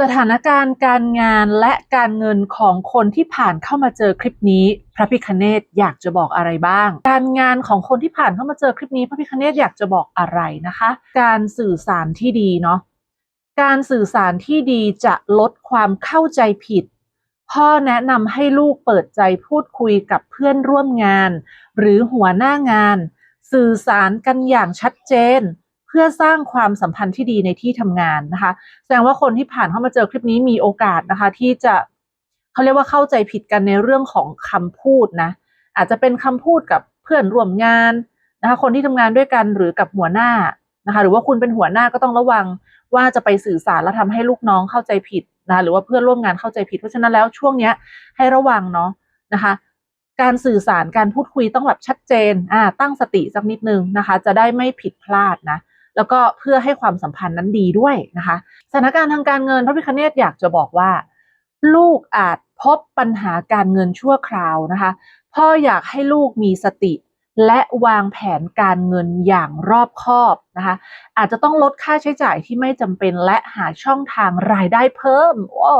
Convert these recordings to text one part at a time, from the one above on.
สถานการณ์การงานและการเงินของคนที่ผ่านเข้ามาเจอคลิปนี้ พระพิคเนตอยากจะบอกอะไรบ้าง การงานของคนที่ผ่านเข้ามาเจอคลิปนี้ พระพิคเนตอยากจะบอกอะไรนะคะ การสื่อสารที่ดีเนาะการสื่อสารที่ดีจะลดความเข้าใจผิด พ่อแนะนำให้ลูกเปิดใจพูดคุยกับเพื่อนร่วมงาน หรือหัวหน้างาน สื่อสารกันอย่างชัดเจน เพื่อสร้างความสัมพันธ์ที่ดีในที่ทำงานนะคะ แสดงว่าคนที่ผ่านเข้ามาเจอคลิปนี้มีโอกาสนะคะ ที่จะเขาเรียกว่าเข้าใจผิดกันในเรื่องของคำพูดนะ อาจจะเป็นคำพูดกับเพื่อนร่วมงานนะคะ คนที่ทำงานด้วยกันหรือกับหัวหน้านะคะ หรือว่าคุณเป็นหัวหน้าก็ต้องระวังว่าจะไปสื่อสารแล้วทำให้ลูกน้องเข้าใจผิดนะคะหรือว่าเพื่อนร่วมงานเข้าใจผิดเพราะฉะนั้นแล้วช่วงเนี้ยให้ระวังเนาะนะคะ การสื่อสารการพูดคุยต้องแบบชัดเจนอ่าตั้งสติสักนิดนึงนะคะ จะได้ไม่ผิดพลาดนะ แล้วก็เพื่อให้ความสัมพันธ์นั้นดีด้วยนะคะ สถานการณ์ทางการเงินพระพิคเนตอยากจะบอกว่า ลูกอาจพบปัญหาการเงินชั่วคราวนะคะ พ่ออยากให้ลูกมีสติ และวางแผนการเงินอย่างรอบคอบนะคะ อาจจะต้องลดค่าใช้จ่ายที่ไม่จำเป็นและหาช่องทางรายได้เพิ่มโอ้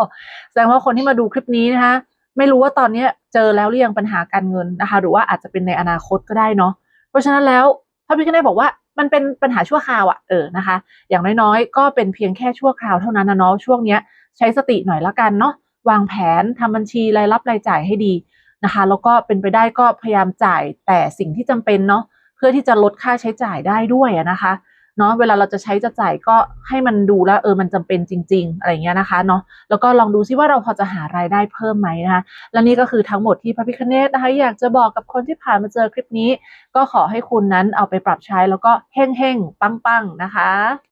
แสดงว่าคนที่มาดูคลิปนี้นะคะไม่รู้ว่าตอนนี้เจอแล้วหรือยังปัญหาการเงินนะคะ หรือว่าอาจจะเป็นในอนาคตก็ได้เนาะเพราะฉะนั้นแล้วพระพิคเนตบอกว่า มันเป็นปัญหาชั่วคราวอะ่ะเออนะคะ อย่างน้อยๆ ก็เป็นเพียงแค่ชั่วคราวเท่านั้นนะเนาะช่วงเนี้ยใช้สติหน่อยละกันเนาะวางแผนทำบัญชีรายรับรายจ่ายให้ดีนะคะแล้วก็เป็นไปได้ก็พยายามจ่ายแต่สิ่งที่จำเป็นเนาะเพื่อที่จะลดค่าใช้จ่ายได้ด้วยนะคะ เนาะเวลาเราจะใช้จะจ่ายก็ให้มันดูแล้วเออมันจำเป็นจริง ๆ อะไรเงี้ยนะคะเนาะแล้วก็ลองดูซิว่าเราพอจะหารายได้เพิ่มไหมนะคะและนี่ก็คือทั้งหมดที่พระพิคเนตนะคะอยากจะบอกกับคนที่ผ่านมาเจอคลิปนี้ ก็ขอให้คุณนั้นเอาไปปรับใช้แล้วก็เฮ่งเฮ่งๆปังๆนะคะ